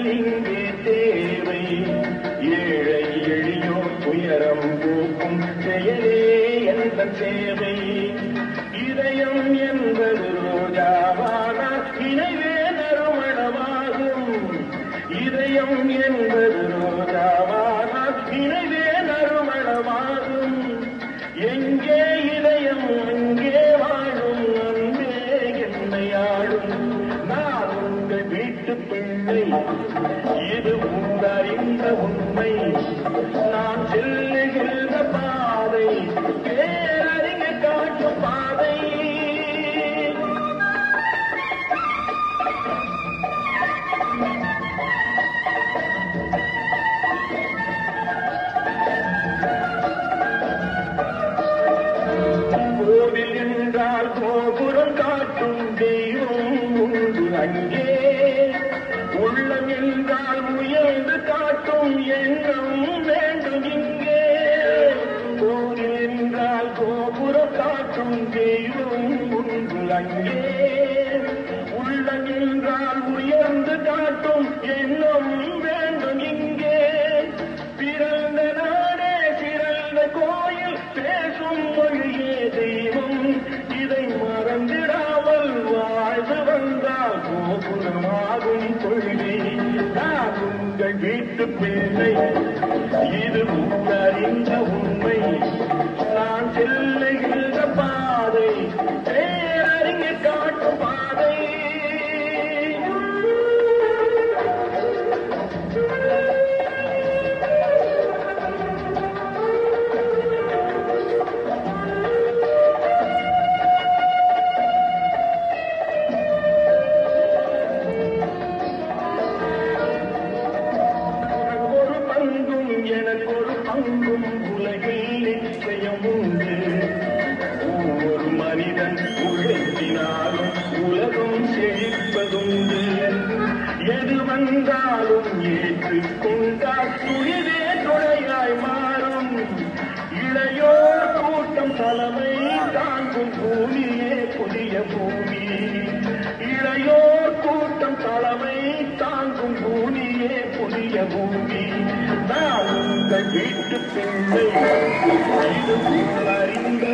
மாறுதல் இங்கே தேவை. ஏழை எளியோ துயரம் போக்கும் செயலே என்ற சேவை இதயம் என்பது ரோஜாவா. உண்மை நான் செல்லுகின்ற பாதை பேரறிஞ காட்டும் பாதை கோவில் என்றால் கோபுரம் காட்டும் தெய்வம் அங்கே காட்டும் எண்ணம் வேண்டும் இங்கே. கோவில் என்றால் கோபுரம் காட்டும் தெய்வம் உண்டு அங்கே. உள்ளம் என்றால் உயர்ந்து காட்டும் என் இது பிள்ளை இது அறிந்த உண்மை. வந்தாலும் ஏற்றுக் கொண்டால் துணிவே துணையாய் மாறும். இளையோர் கூட்டம் தலைமை தாங்கும் பூமியே புதிய பூமி. இளையோர் கூட்டம் தலைமை தாங்கும் பூமியே புதிய பூமி. நான் உங்கள் வீட்டு பிள்ளை இது அறிந்த